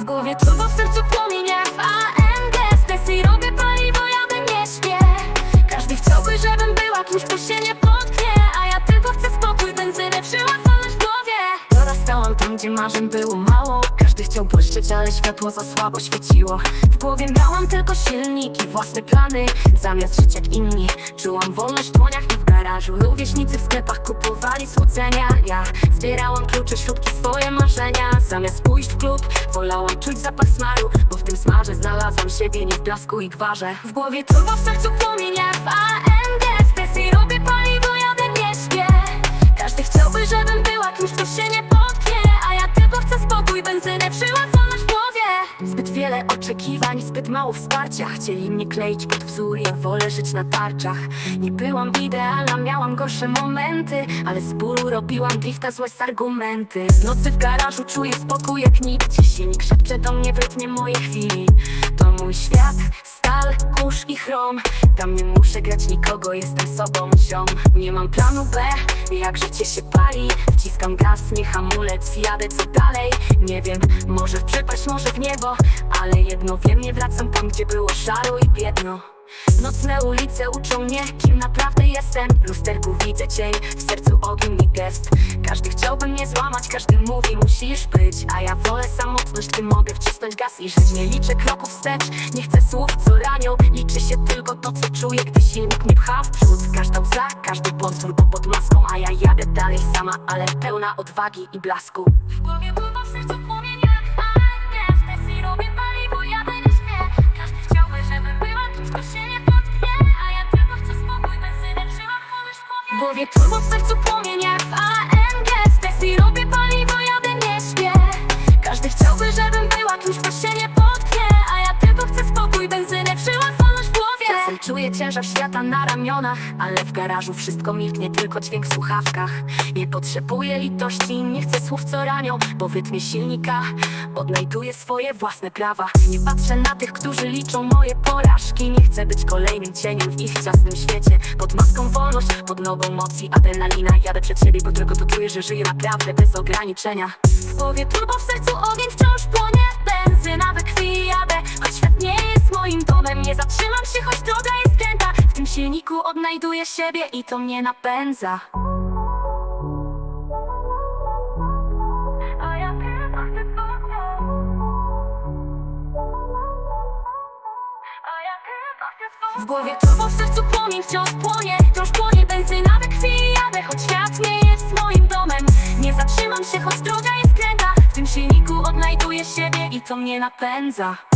W głowie turbo, w sercu płomień w AMG Stesy i robię paliwo, jadę nie śpię Każdy chciałby, żebym była kimś, kto się nie potknie. A ja tylko chcę spokój, benzynę przyładować w głowie. Dorastałam tam, gdzie marzeń było mało. Każdy chciał błyszczeć, ale światło za słabo świeciło. W głowie miałam tylko silniki, własne plany. Zamiast żyć jak inni Czułam wolność w dłoniach i w garażu. Rówieśnicy w sklepach kupowali słodzenia Ja zbierałam klucze, śrubki, swoje marzenia. Zamiast pójść w klub, wolałam czuć zapach smaru Bo w tym smarze znalazłam siebie nie w blasku i gwarze. W głowie turbo, w sercu płomień jak w AMG Stesy i robię paliwo, jadę nie śpię. Każdy chciałby, żebym była kimś, kto się nie potknie A ja tylko chcę spokój, benzynę, przyładować w głowie. Zbyt wiele oczekiwań, mało wsparcia. Chcieli mnie kleić pod wzór, ja wolę żyć na tarczach. Nie byłam idealna, miałam gorsze momenty Ale z bólu robiłam drifta, złe z argumenty. W nocy w garażu czuję spokój jak nikt. Silnik szepcze do mnie w rytmie mojej chwili. To mój świat, stal, kurz i chrom. Tam nie muszę grać nikogo, jestem sobą ziom. Nie mam planu B, jak życie się pali Wciskam gaz, nie hamulec, jadę co dalej? Nie wiem, może w przepaść, może w niebo Ale jedno wiem, nie wracam tam, gdzie było szaro i biedno. Nocne ulice uczą mnie, kim naprawdę jestem. W lusterku widzę cień, w sercu ogień i gest. Każdy chciałby mnie złamać, każdy mówi musisz być. A ja wolę samotność, gdy mogę wcisnąć gaz i żyć. Nie liczę kroków wstecz, nie chcę słów co ranią. Liczy się tylko to co czuję, gdy silnik mnie pcha w przód. Każda łza, każdy ale pełna odwagi i blasku. W głowie w sercu płomień jak AMG Stesy robię paliwo, jadę nie śpię Każdy chciałby, żebym była kimś, kto się nie potknie A ja tylko chcę spokój, benzynę w głowie W głowie turbo, w sercu płomień jak w AMG Stesy robię paliwo, jadę nie śpię każdy chciałby, żebym była kimś, kto się nie ciężar świata na ramionach Ale w garażu wszystko milknie, tylko dźwięk w słuchawkach. Nie potrzebuję litości, nie chcę słów co ranią Bo w rytmie silnika odnajduję swoje własne prawa. Nie patrzę na tych, którzy liczą moje porażki. Nie chcę być kolejnym cieniem w ich ciasnym świecie. Pod maską wolność, pod nogą moc i adrenalina. Jadę przed siebie, bo tylko to czuję, że żyję naprawdę bez ograniczenia. W głowie turbo, w sercu ogień wciąż płonie odnajduję siebie i to mnie napędza. A ja tylko chcę spokój. A ja tylko chcę spokój. W głowie turbo, w sercu płomień wciąż płonie. Wciąż płonie benzyna we krwi jadę Choć świat nie jest moim domem. Nie zatrzymam się, choć droga jest kręta. W tym silniku odnajduję siebie i to mnie napędza